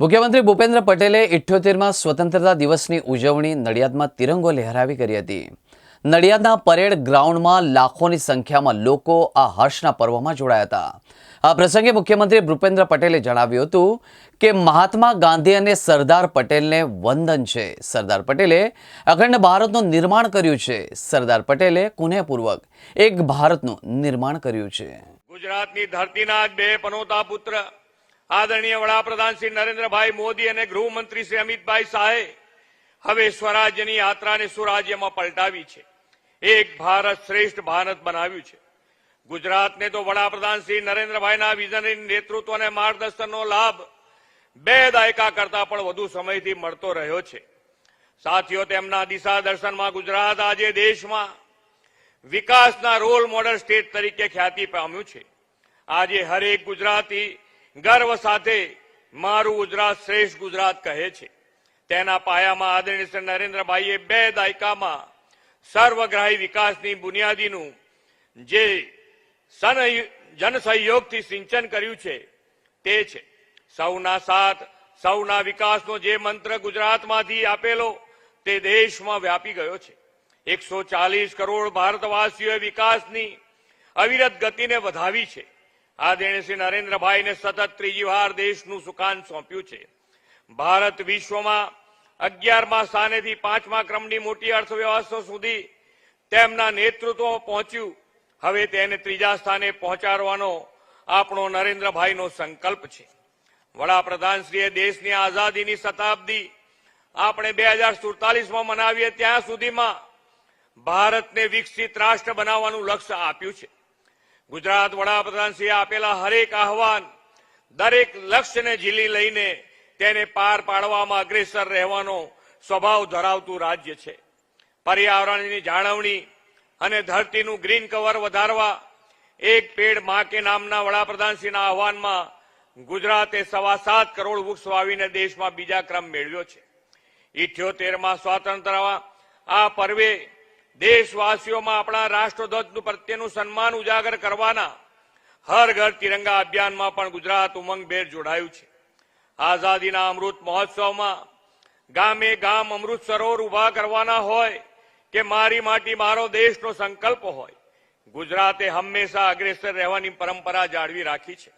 મુખ્યમંત્રી ભૂપેન્દ્ર પટેલે ઇઠ્યોતેરમાં સ્વતંત્રતા દિવસની ઉજવણી નડિયાદમાં તિરંગો લહેરાવી કરી હતી. નડિયાદના પરેડ ગ્રાઉન્ડમાં લાખોની સંખ્યામાં લોકો આ હર્ષના પર્વમાં જોડાયા હતા. આ પ્રસંગે મુખ્યમંત્રી ભૂપેન્દ્ર પટેલે જણાવ્યું હતું કે મહાત્મા ગાંધી અને સરદાર પટેલને વંદન છે. સરદાર પટેલે અખંડ ભારતનું નિર્માણ કર્યું છે. સરદાર પટેલે કુનેહપૂર્વક એક ભારતનું નિર્માણ કર્યું છે. ગુજરાતની ધરતીના બે પનોતા પુત્ર આદરણીય વડાપ્રધાન શ્રી નરેન્દ્રભાઈ મોદી અને ગૃહમંત્રી શ્રી અમિતભાઈ શાહે હવે સ્વરાજ્યની યાત્રાને સુરાજ્યમાં પલટાવી છે. એક ભારત શ્રેષ્ઠ ભારત બનાવ્યું છે. ગુજરાતને તો વડાપ્રધાન શ્રી નરેન્દ્રભાઈના વિઝનરી નેતૃત્વ અને માર્ગદર્શનનો લાભ બે દાયકા કરતા પણ વધુ સમયથી મળતો રહ્યો છે. સાથીઓ, તેમના દિશા દર્શનમાં ગુજરાત આજે દેશમાં વિકાસના રોલ મોડલ સ્ટેટ તરીકે ખ્યાતિ પામ્યું છે. આજે હરેક ગુજરાતી ગર્વ સાથે મારું ગુજરાત શ્રેષ્ઠ ગુજરાત કહે છે. તેના પાયામાં આદરણીય શ્રી નરેન્દ્રભાઈએ બે દાયકામાં સર્વગ્રાહી વિકાસની બુનિયાદીનું જે જનસહયોગથી સિંચન કર્યું છે તે છે. સૌના સાથ, સૌના વિકાસનો જે મંત્ર ગુજરાતમાંથી આપેલો તે દેશમાં વ્યાપી ગયો છે. એકસો ચાલીસ કરોડ ભારતવાસીઓએ વિકાસની અવિરત ગતિને વધાવી છે. આદરણીય શ્રી નરેન્દ્રભાઈને સતત ત્રીજી વાર દેશનું સુકાન સોંપ્યું છે. ભારત વિશ્વમાં અગિયારમા સ્થાનેથી પાંચમા ક્રમની મોટી અર્થવ્યવસ્થા સુધી તેમના નેતૃત્વમાં પહોંચ્યું. હવે તેને ત્રીજા સ્થાને પહોંચાડવાનો આપણો નરેન્દ્રભાઈનો સંકલ્પ છે. વડાપ્રધાનશ્રીએ દેશની આઝાદીની શતાબ્દી આપણે બે હજાર સુડતાલીસમાં મનાવીએ ત્યાં સુધીમાં ભારતને વિકસિત રાષ્ટ્ર બનાવવાનું લક્ષ્ય આપ્યું છે. ગુજરાત વડાપ્રધાનશ્રીએ આપેલા હરેક આહવાન, દરેક લક્ષ્યને ઝીલી લઈને તેને પાર પાડવામાં અગ્રેસર રહેવાનો સ્વભાવ ધરાવતું રાજ્ય છે. પર્યાવરણની જાળવણી અને ધરતીનું ગ્રીન કવર વધારવા એક પેડ મા કે નામના વડાપ્રધાનશ્રીના આહવાનમાં ગુજરાતે સવા સાત કરોડ વૃક્ષ વાવીને દેશમાં બીજા ક્રમ મેળવ્યો છે. ઇઠ્યોતેરમાં સ્વાતંત્ર્ય આ પર્વે દેશવાસીઓમાં આપણા રાષ્ટ્રધ્વજ પ્રત્યેનું સન્માન ઉજાગર કરવાના હર ઘર તિરંગા અભિયાનમાં પણ ગુજરાત ઉમંગભેર જોડાયું છે. આઝાદીના અમૃત મહોત્સવમાં ગામે ગામ અમૃત સરોવર ઊભા કરવાના હોય કે મારી માટી મારો દેશનો સંકલ્પ હોય, ગુજરાતે હંમેશા અગ્રેસર રહેવાની પરંપરા જાળવી રાખી છે.